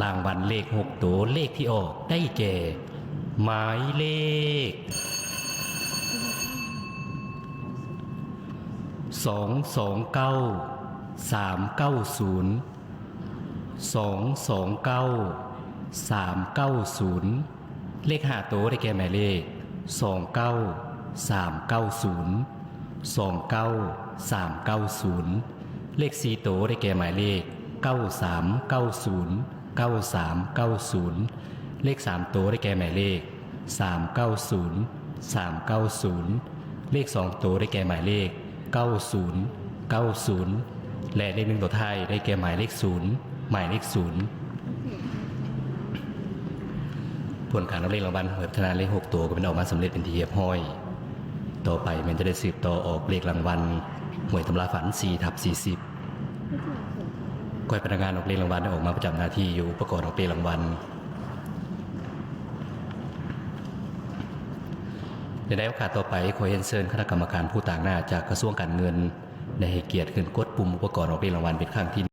รางวัลเลขหกตัวเลขที่ออกได้แก่ หมายเลขสองสองเก้าสามเก้าศูนย์สองสองเก้าสามเก้าศูนย์เลขห้าตัวได้แก่หมายเลขสองเก้าสามเก้าศูนย์สองเก้าสามเก้าศูนย์เลขสี่ตัวได้แก่หมายเลขเก้าสามเก้าศูนย์ เก้าสามเก้าศูนย์เลขสามตัวได้แก่หมายเลขสามเก้าศูนย์สามเก้าศูนย์เลขสองตัวได้แก่หมายเลขเก้าศูนย์เก้าศูนย์และเลขหนึ่งตัวท้ายได้แก่หมายเลขศูนย์หมายเลขศูนย์ผลการนับเลขรางวัลหวยพัฒนาเลขหกตัวก็เป็นออกมาสำเร็จเป็นทีเรียบร้อย ต่อไปมันจะได้สืบต่อออกเลขรางวัลหวยตำราฝัน4ทับ40 ก้อยพนักงานออกเรียนรางวัลได้ออกมาประจำหน้าที่อยู่ประกอบออกเรียนรางวัลในได้โอกาสต่อไปขอเห็นเชิญคณะกรรมการผู้ต่างหน้าจากกระทรวงการเงิน ได้ให้เกียรติขึ้นกดปุ่มอุปกรณ์ออกเรียนรางวัลเป็นครั้งที่